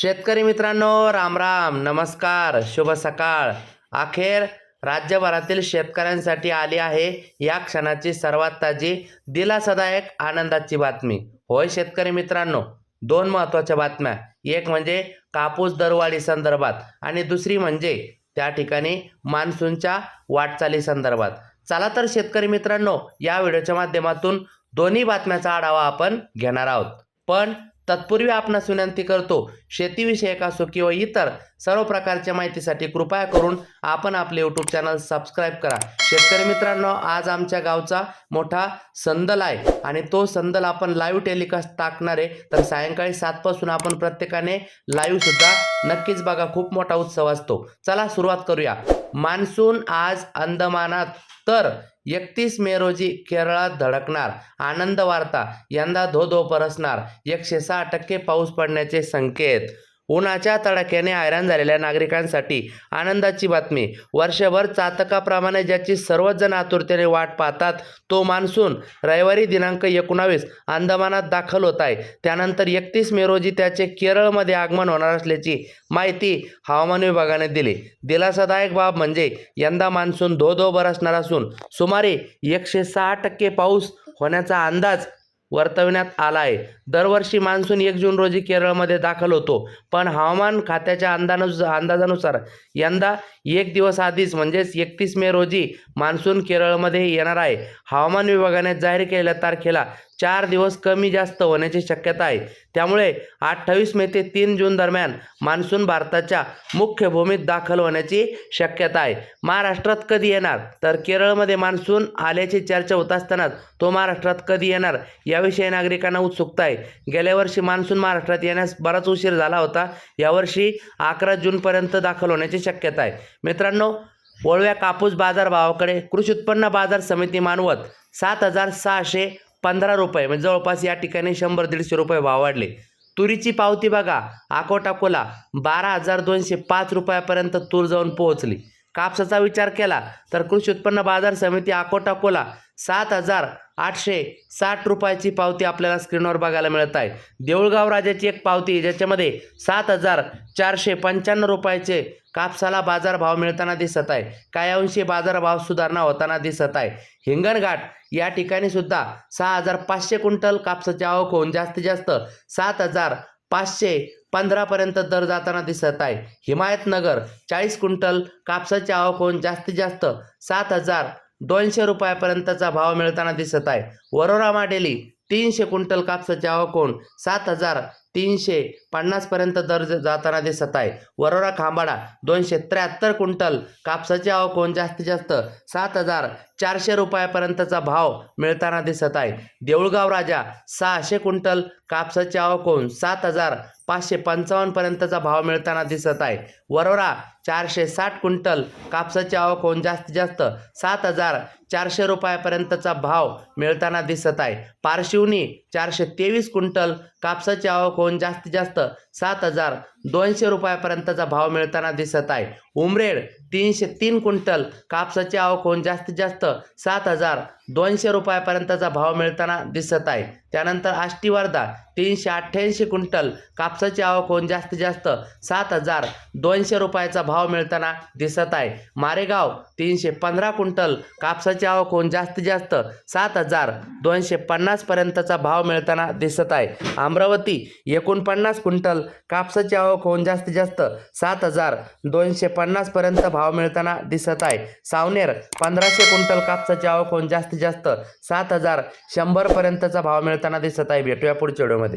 शेतकरी मित्रांनो राम राम नमस्कार शुभ सकाळ. अखेर राज्यभरातील शेतकऱ्यांसाठी आली आहे या क्षणाची सर्वात ताजी दिलासदायक आनंदाची बातमी. होय शेतकरी मित्रांनो दोन महत्त्वाच्या बातम्या. एक म्हणजे कापूस दरवाढी संदर्भात आणि दुसरी म्हणजे त्या ठिकाणी मान्सूनच्या वाटचाली संदर्भात. चला तर शेतकरी मित्रांनो या व्हिडिओच्या माध्यमातून दोन्ही बातम्याचा आढावा आपण घेणार आहोत. पण तत्पूर्वी आपणास विनंती करतो शेतीविषयक असो किंवा इतर सर्व प्रकारच्या माहितीसाठी कृपया करून आपण आपले यूट्यूब चॅनल सबस्क्राईब करा. शेतकरी मित्रांनो आज आमच्या गावचा मोठा संदल आहे आणि तो संदल आपण लाईव्ह टेलिकास्ट टाकणार आहे तर सायंकाळी सातपासून आपण प्रत्येकाने लाईव्ह सुद्धा नक्कीच बघा खूप मोठा उत्सव असतो. चला सुरुवात करूया. मान्सून आज अंदमानात. तर एकतीस मे रोजी केरळात धडकणार. आनंद वार्ता. यंदा धो धो परसणार. एकशे सहा टक्के पाऊस पडण्याचे संकेत. उन्हाच्या तडाख्याने हैराण झालेल्या नागरिकांसाठी आनंदाची बातमी. वर्षभर चातकाप्रमाणे ज्याची सर्वच जण आतुरतेने वाट पाहतात तो मान्सून रविवारी दिनांक एकोणावीस अंदमानात दाखल होत आहे. त्यानंतर एकतीस मे रोजी त्याचे केरळमध्ये आगमन होणार असल्याची माहिती हवामान विभागाने दिली. दिलासादायक बाब म्हणजे यंदा मान्सून धो धो बरसणार असून सुमारे एकशे सहा टक्के पाऊस होण्याचा अंदाज वर्तवण्यात आला आहे. दरवर्षी मान्सून एक जून रोजी केरळमध्ये दाखल होतो. पण हवामान खात्याच्या अंदानुस अंदाजानुसार यंदा एक दिवस आधीच म्हणजेच एकतीस मे रोजी मान्सून केरळमध्ये येणार आहे. हवामान विभागाने जाहीर केलेल्या तारखेला चार दिवस कमी जास्त होण्याची शक्यता आहे. त्यामुळे अठ्ठावीस मे ते तीन जून दरम्यान मान्सून भारताच्या मुख्य भूमीत दाखल होण्याची शक्यता आहे. महाराष्ट्रात कधी येणार? तर केरळमध्ये मान्सून आल्याची चर्चा होत असतानाच तो महाराष्ट्रात कधी येणार? याविषयी नागरिकांना उत्सुकता आहे. गेल्या वर्षी मान्सून महाराष्ट्रात येण्यास बराच उशीर झाला होता. यावर्षी अकरा जूनपर्यंत दाखल होण्याची शक्यता आहे. मित्रांनो वळव्या कापूस बाजारभावाकडे कृषी उत्पन्न बाजार समिती मानवत सात हजार सहाशे पंधरा रुपये म्हणजे जवळपास या ठिकाणी शंभर दीडशे रुपये भाव वाढले. तुरीची पावती बघा अकोटाकोला बारा हजार दोनशे पाच रुपयापर्यंत तूर जाऊन पोहोचली. कापसाचा विचार केला तर कृषी उत्पन्न बाजार समिती अकोटाकोला सात हजार आठशे साठ रुपयाची पावती आपल्याला स्क्रीनवर बघायला मिळत आहे. देऊळगाव राजाची एक पावती ज्याच्यामध्ये सात हजार चारशे पंच्याण्णव रुपयाचे कापसाला बाजारभाव मिळताना दिसत आहे. काही अंशी बाजारभाव सुधारणा होताना दिसत आहे. हिंगणघाट या ठिकाणी सुद्धा सहा हजार पाचशे क्विंटल कापसाची आवक होऊन जास्तीत जास्त सात हजार पाचशे पंधरापर्यंत दर जाताना दिसत आहे. हिमायतनगर चाळीस क्विंटल कापसाची आवक होऊन जास्तीत जास्त सात हजार दोनशे रुपयापर्यंतचा भाव मिळताना दिसत आहे. वरोरा माडेली तीनशे क्विंटल कापसाची आवक होऊन सात हजार तीनशे पन्नासपर्यंत दर जाताना दिसत आहे. वरोरा खांबाडा दोनशे त्र्याहत्तर क्विंटल कापसाची आवक होऊन जास्तीत जास्त सात हजार चारशे रुपयापर्यंतचा भाव मिळताना दिसत आहे. देऊळगाव राजा सहाशे क्विंटल कापसाची आवक होऊन सात हजार पाचशे पंचावन्नपर्यंतचा भाव मिळताना दिसत आहे. वरोरा चारशे साठ क्विंटल कापसाची आवक होऊन जास्तीत जास्त सात हजार चारशे रुपयापर्यंतचा भाव मिळताना दिसत आहे. पारशिवनी चारशे तेवीस क्विंटल कापसाची आवक होऊन जास्तीत जास्त सात हजार दोनशे रुपयापर्यंतचा भाव मिळताना दिसत आहे. उमरेड तीनशे तीन क्विंटल कापसाची आवक होऊन जास्तीत जास्त सात हजार दोनशे रुपयापर्यंतचा भाव मिळताना दिसत आहे. त्यानंतर आष्टी वर्धा तीनशे अठ्ठ्याऐंशी क्विंटल कापसाची आवक होऊन जास्तीत जास्त सात हजार दोनशे रुपयाचा भाव मिळताना दिसत आहे. मारेगाव तीनशे पंधरा क्विंटल कापसाची आवक होऊन जास्तीत जास्त सात हजार दोनशे पन्नासपर्यंतचा भाव मिळताना दिसत आहे. अमरावती एकोणपन्नास क्विंटल कापसाची आवक होऊन जास्तीत जास्त सात हजार दोनशे पन्नासपर्यंत भाव मिळताना दिसत आहे. सावनेर पंधराशे क्विंटल कापसाची आवक होऊन जास्तीत जास्त सात हजार शंभरपर्यंतचा भाव मिळताना दिसत आहे. भेटूया पुढच्या व्हिडिओमध्ये.